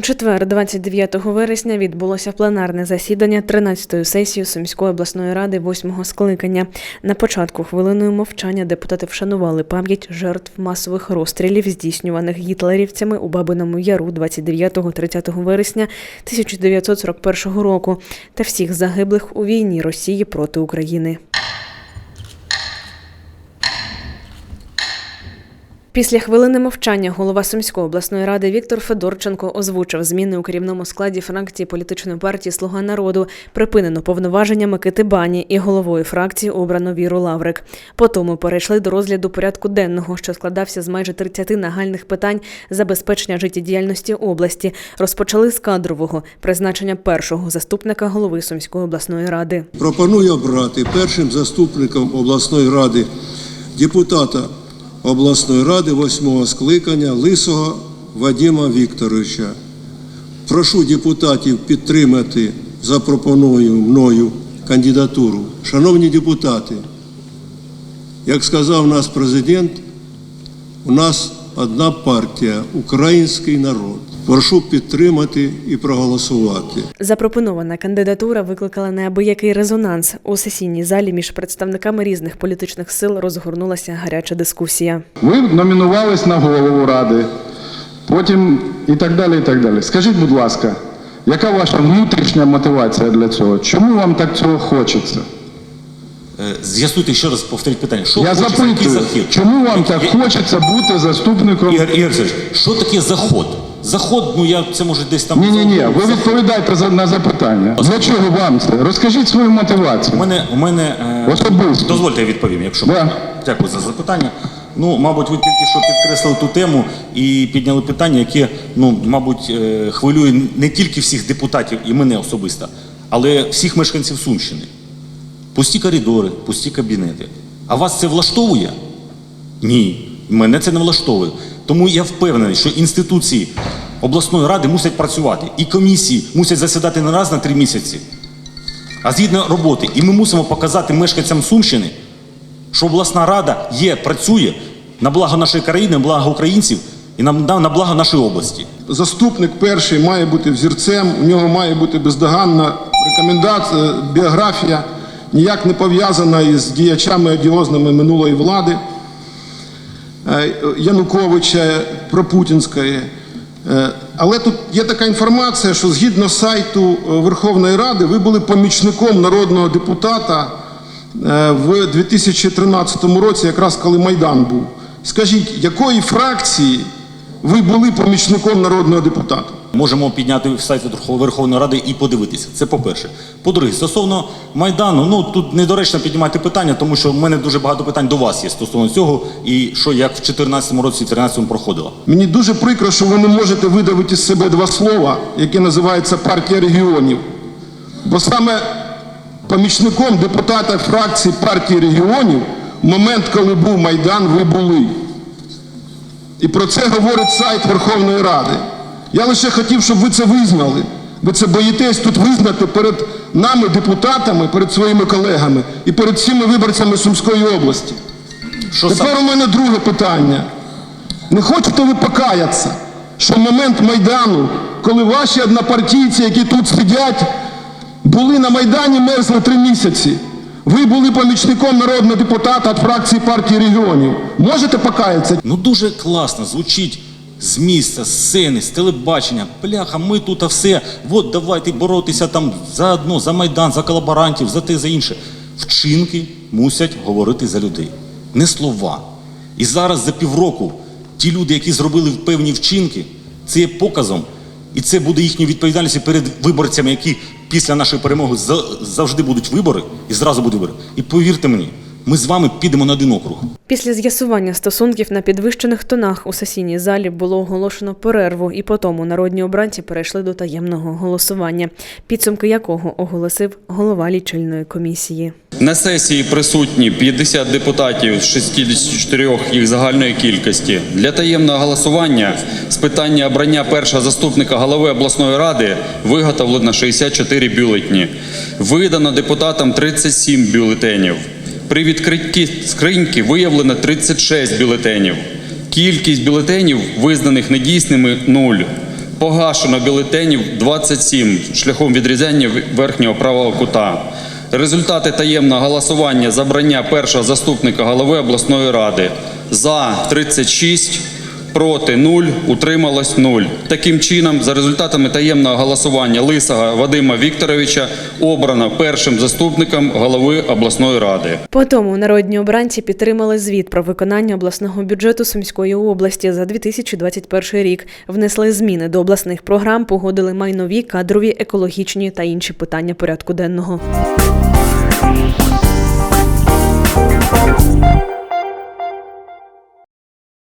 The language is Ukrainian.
четвер, 29 вересня, відбулося пленарне засідання 13-ї сесії Сумської обласної ради 8-го скликання. На початку хвилиною мовчання депутати вшанували пам'ять жертв масових розстрілів, здійснюваних гітлерівцями у Бабиному Яру 29-30 вересня 1941 року та всіх загиблих у війні Росії проти України. Після хвилини мовчання голова Сумської обласної ради Віктор Федорченко озвучив зміни у керівному складі фракції політичної партії Слуга народу. Припинено повноваження Микити Бані і головою фракції обрано Віру Лаврик. Потім перейшли до розгляду порядку денного, що складався з майже 30 нагальних питань забезпечення життєдіяльності області. Розпочали з кадрового призначення першого заступника голови Сумської обласної ради. Пропоную обрати першим заступником обласної ради депутата обласної ради восьмого скликання Лисого Вадима Вікторовича. Прошу депутатів підтримати запропоновану мною кандидатуру. Шановні депутати, як сказав наш президент, у нас одна партія український народ. Прошу підтримати і проголосувати. Запропонована кандидатура викликала неабиякий резонанс. У сесійній залі між представниками різних політичних сил розгорнулася гаряча дискусія. Ви номінувались на голову ради, потім і так далі. і так далі. Скажіть, будь ласка, яка ваша внутрішня мотивація для цього? Чому вам так цього хочеться? Е, З'ясуйте ще раз повторіть питання. Що Я хочеться, який запитую, захід? чому вам Який- так хочеться бути заступником? Ігор Ігор Сергійович, що таке заход? Заход, ну я це може десь там. Ні, ні, ні. Ви відповідайте за- на запитання. Для чого вам це? Розкажіть свою У мотивацію. мене, у мене е, Особисто. дозвольте я відповім, якщо Да. можна. Дякую за запитання. Ну, мабуть, ви тільки що підкреслили ту тему і підняли питання, яке, ну, мабуть, е, хвилює не тільки всіх депутатів і мене особисто, але всіх мешканців Сумщини. Пусті коридори, пусті кабінети. А вас це влаштовує? Ні, мене це не влаштовує. Тому я впевнений, що інституції обласної ради мусять працювати, і комісії мусять засідати не раз на три місяці, а згідно роботи. І ми мусимо показати мешканцям Сумщини, що обласна рада є, працює на благо нашої країни, на благо українців і на, на, благо нашої області. Заступник перший має бути взірцем, у нього має бути бездоганна рекомендація, біографія, ніяк не пов'язана із діячами одіозними минулої влади е, Януковича, пропутінської. Е, Але тут є така інформація, що згідно сайту е, Верховної Ради ви були помічником народного депутата в 2013 році, якраз коли Майдан був. Скажіть, якої фракції ви були помічником народного депутата? Можемо підняти сайт Верховної Ради і подивитися. Це по-перше. По-друге, стосовно Майдану, ну тут недоречно піднімати питання, тому що в мене дуже багато питань до вас є стосовно цього, і що як в 2014 році, в 2013 проходило. Мені дуже прикро, що ви не можете видавити з себе два слова, яке називається партія регіонів. Бо саме помічником депутата фракції партії регіонів в момент, коли був Майдан, ви були. І про це говорить сайт Верховної Ради. Я лише хотів, щоб ви це визнали. Ви це боїтесь тут визнати перед нами, депутатами, перед своїми колегами і перед всіми виборцями Сумської області. Що Тепер у мене друге питання. Не хочете ви покаятися, що в момент Майдану, коли ваші однопартійці, які тут сидять, були на Майдані, мерзли три місяці. Ви були помічником народного депутата від фракції партії регіонів. Можете покаятися? Ну дуже класно звучить з місця, з сцени, з телебачення. Бляха, ми тут а все. От давайте боротися там за одно, за майдан, за колаборантів, за те, за інше. Вчинки мусять говорити за людей, не слова. І зараз за півроку ті люди, які зробили певні вчинки, це є показом. І це буде їхньою відповідальністю перед виборцями, які після нашої перемоги завжди будуть вибори, і зразу будуть вибори. І повірте мені, ми з вами підемо на один округ. Після з'ясування стосунків на підвищених тонах у сесійній залі було оголошено перерву, і потому народні обранці перейшли до таємного голосування, підсумки якого оголосив голова лічильної комісії. На сесії присутні 50 депутатів з 64 їх загальної кількості. Для таємного голосування з питання обрання першого заступника голови обласної ради виготовлено 64 бюлетні. Видано депутатам 37 бюлетенів. При відкритті скриньки виявлено 36 бюлетенів. Кількість бюлетенів, визнаних недійсними 0. Погашено бюлетенів 27 шляхом відрізання верхнього правого кута. Результати таємного голосування забрання першого заступника голови обласної ради за 36, проти 0, утрималось 0. Таким чином, за результатами таємного голосування Лисого Вадима Вікторовича обрано першим заступником голови обласної ради. По тому народні обранці підтримали звіт про виконання обласного бюджету Сумської області за 2021 рік, внесли зміни до обласних програм, погодили майнові, кадрові, екологічні та інші питання порядку денного.